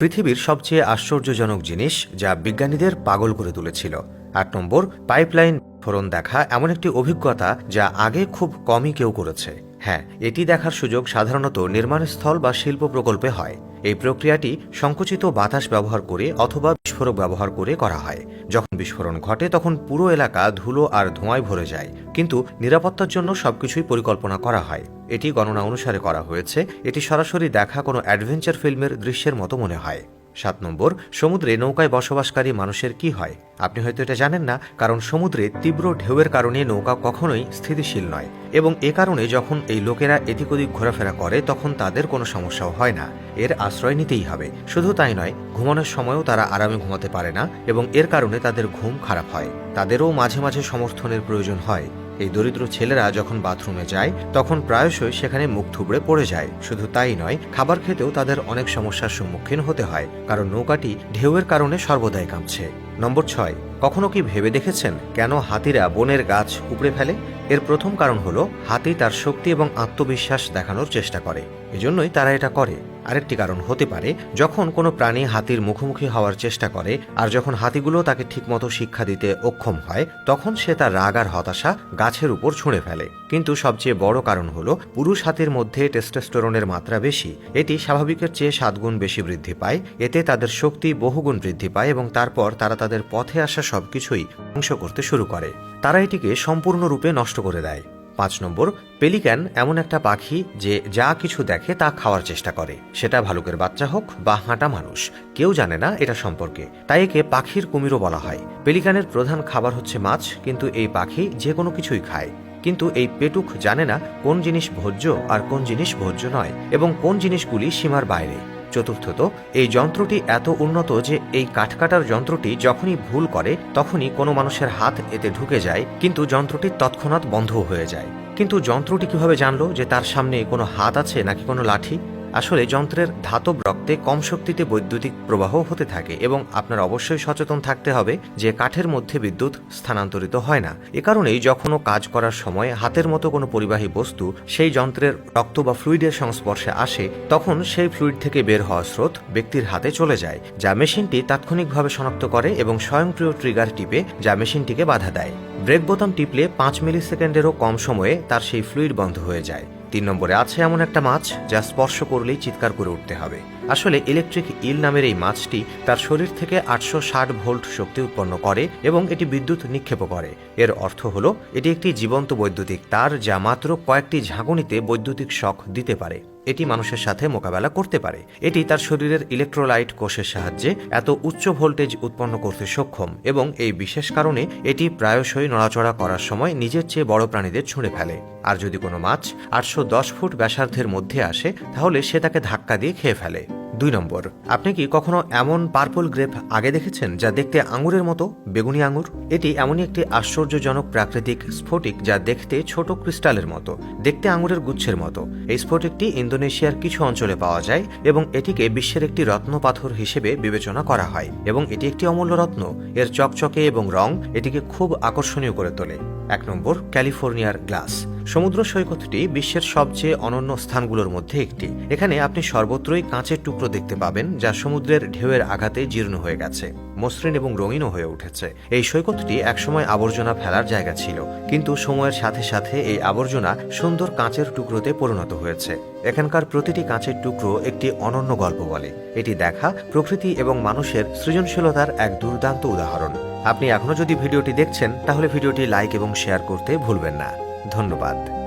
পৃথিবীর সবচেয়ে আশ্চর্যজনক জিনিস যা বিজ্ঞানীদের পাগল করে তুলেছিল। আট নম্বর, পাইপলাইন ফোরন দেখা এমন একটি অভিজ্ঞতা যা আগে খুব কমই কেউ করেছে। হ্যাঁ এটি দেখার সুযোগ সাধারণত নির্মাণস্থল বা শিল্প প্রকল্পে হয়। এই প্রক্রিয়াটি সংকুচিত বাতাস ব্যবহার করে অথবা বিস্ফোরক ব্যবহার করে করা হয়। যখন বিস্ফোরণ ঘটে, তখন পুরো এলাকা ধুলো আর ধোঁয়ায় ভরে যায়। কিন্তু নিরাপত্তার জন্য সবকিছুই পরিকল্পনা করা হয়। এটি গণনা অনুসারে করা হয়েছে। এটি সরাসরি দেখা কোনো অ্যাডভেঞ্চার ফিল্মের দৃশ্যের মতো মনে হয়। সাত নম্বর, সমুদ্রে নৌকায় বসবাসকারী মানুষের কি হয়? আপনি হয়তো এটা জানেন না, কারণ সমুদ্রে তীব্র ঢেউয়ের কারণে নৌকা কখনোই স্থিতিশীল নয় এবং এ কারণে যখন এই লোকেরা এদিক ওদিক ঘোরাফেরা করে, তখন তাদের কোনো সমস্যাও হয় না। এর আশ্রয় নিতেই হবে। শুধু তাই নয়, ঘুমানোর সময়ও তারা আরামে ঘুমাতে পারে না এবং এর কারণে তাদের ঘুম খারাপ হয়। তাদেরও মাঝে মাঝে সমর্থনের প্রয়োজন হয়। এই দরিদ্র ছেলেরা যখন বাথরুমে যায়, তখন প্রায়শই সেখানে মুখ থুবড়ে পড়ে যায়। শুধু তাই নয়, খাবার খেতেও তাদের অনেক সমস্যার সম্মুখীন হতে হয়, কারণ নৌকাটি ঢেউয়ের কারণে সর্বদাই কাঁপছে। নম্বর ছয়, কখনো কি ভেবে দেখেছেন কেন হাতিরা বনের গাছ উপড়ে ফেলে? এর প্রথম কারণ হলো, হাতি তার শক্তি এবং আত্মবিশ্বাস দেখানোর চেষ্টা করে। এজন্যই তারা এটা করে। আরেকটি কারণ হতে পারে, যখন কোনো প্রাণী হাতির মুখোমুখি হওয়ার চেষ্টা করে আর যখন হাতিগুলো তাকে ঠিকমতো শিক্ষা দিতে অক্ষম হয়, তখন সে তার রাগ আর হতাশা গাছের উপর ছুঁড়ে ফেলে। কিন্তু সবচেয়ে বড় কারণ হলো, পুরুষ হাতির মধ্যে টেস্টোস্টেরনের মাত্রা বেশি, এটি স্বাভাবিকের চেয়ে সাতগুণ বেশি বৃদ্ধি পায়, এতে তাদের শক্তি বহুগুণ বৃদ্ধি পায় এবং তারপর তারা তাদের পথে আসা সবকিছুই ধ্বংস করতে শুরু করে। তারা এটিকে সম্পূর্ণরূপে নষ্ট করে দেয়। পাঁচ নম্বর পেলিক্যান এমন একটা পাখি যে যা কিছু দেখে তা খাওয়ার চেষ্টা করে। সেটা ভালুকের বাচ্চা হোক বা হাঁটা মানুষ, কেউ জানে না এটা সম্পর্কে। তাই একে পাখির কুমিরও বলা হয়। পেলিকানের প্রধান খাবার হচ্ছে মাছ, কিন্তু এই পাখি যে কোনো কিছুই খায়। কিন্তু এই পেটুক জানে না কোন জিনিস ভোজ্য আর কোন জিনিস ভোজ্য নয় এবং কোন জিনিসগুলি সীমার বাইরে। চতুর্থত, এই যন্ত্রটি এত উন্নত যে এই কাঠকাটার যন্ত্রটি যখনই ভুল করে, তখনই কোনো মানুষের হাত এতে ঢুকে যায়, কিন্তু যন্ত্রটি তৎক্ষণাৎ বন্ধ হয়ে যায়। কিন্তু যন্ত্রটি কীভাবে জানলো যে তার সামনে কোনো হাত আছে নাকি কোনো লাঠি? আসলে যন্ত্রের ধাতব রক্তে কম শক্তিতে বৈদ্যুতিক প্রবাহ হতে থাকে এবং আপনার অবশ্যই সচেতন থাকতে হবে যে কাঠের মধ্যে বিদ্যুৎ স্থানান্তরিত হয় না। এ কারণেই যখনও কাজ করার সময় হাতের মতো কোনো পরিবাহী বস্তু সেই যন্ত্রের রক্ত বা ফ্লুইডের সংস্পর্শে আসে, তখন সেই ফ্লুইড থেকে বের হওয়া স্রোত ব্যক্তির হাতে চলে যায়, যা মেশিনটি তাৎক্ষণিকভাবে শনাক্ত করে এবং স্বয়ংক্রিয় ট্রিগার টিপে যা মেশিনটিকে বাধা দেয়। ব্রেক বোতাম টিপলে পাঁচ মিলি সেকেন্ডেরও কম সময়ে তার সেই ফ্লুইড বন্ধ হয়ে যায়। তিন নম্বরে আছে এমন একটা মাছ যা স্পর্শ করলেই চিৎকার করে উঠতে হবে। আসলে ইলেকট্রিক ইল নামের এই মাছটি তার শরীর থেকে আটশো ষাট ভোল্ট শক্তি উৎপন্ন করে এবং এটি বিদ্যুৎ নিক্ষেপ করে। এর অর্থ হল, এটি একটি জীবন্ত বৈদ্যুতিক তার যা মাত্র কয়েকটি ঝাঁকুনিতে বৈদ্যুতিক শখ দিতে পারে। এটি মানুষের সাথে মোকাবেলা করতে পারে। এটি তার শরীরের ইলেকট্রোলাইট কোষের সাহায্যে এত উচ্চ ভোল্টেজ উৎপন্ন করতে সক্ষম এবং এই বিশেষ কারণে এটি প্রায়শই নড়াচড়া করার সময় নিজের চেয়ে বড় প্রাণীদের ছুঁড়ে ফেলে। আর যদি কোনো মাছ আটশো দশ ফুট ব্যাসার্ধের মধ্যে আসে, তাহলে সে তাকে ধাক্কা দিয়ে খেয়ে ফেলে। দুই নম্বর, আপনি কি কখনো এমন পার্পল গ্রেপ আগে দেখেছেন যা দেখতে আঙুরের মতো, বেগুনি আঙুর? এটি এমনই একটি আশ্চর্যজনক প্রাকৃতিক স্ফটিক যা দেখতে ছোট ক্রিস্টালের মতো, দেখতে আঙুরের গুচ্ছের মতো। এই স্ফটিকটি ইন্দোনেশিয়ার কিছু অঞ্চলে পাওয়া যায় এবং এটিকে বিশ্বের একটি রত্ন পাথর হিসেবে বিবেচনা করা হয় এবং এটি একটি অমূল্য রত্ন। এর চকচকে এবং রং এটিকে খুব আকর্ষণীয় করে তোলে। এক নম্বর ক্যালিফোর্নিয়ার গ্লাস। সমুদ্র সৈকতটি বিশ্বের সবচেয়ে অনন্য স্থানগুলোর মধ্যে একটি। এখানে আপনি সর্বত্রই কাঁচের টুকরো দেখতে পাবেন, যা সমুদ্রের ঢেউয়ের আঘাতে জীর্ণ হয়ে গেছে, মসৃণ এবং রঙিনও হয়ে উঠেছে। এই সৈকতটি একসময় আবর্জনা ফেলার জায়গা ছিল, কিন্তু সময়ের সাথে সাথে এই আবর্জনা সুন্দর কাঁচের টুকরোতে পরিণত হয়েছে। এখানকার প্রতিটি কাঁচের টুকরো একটি অনন্য গল্প বলে। এটি দেখা প্রকৃতি এবং মানুষের সৃজনশীলতার এক দুর্দান্ত উদাহরণ। আপনি এখনও যদি ভিডিওটি দেখছেন তাহলে ভিডিওটি লাইক এবং শেয়ার করতে ভুলবেন না। ধন্যবাদ।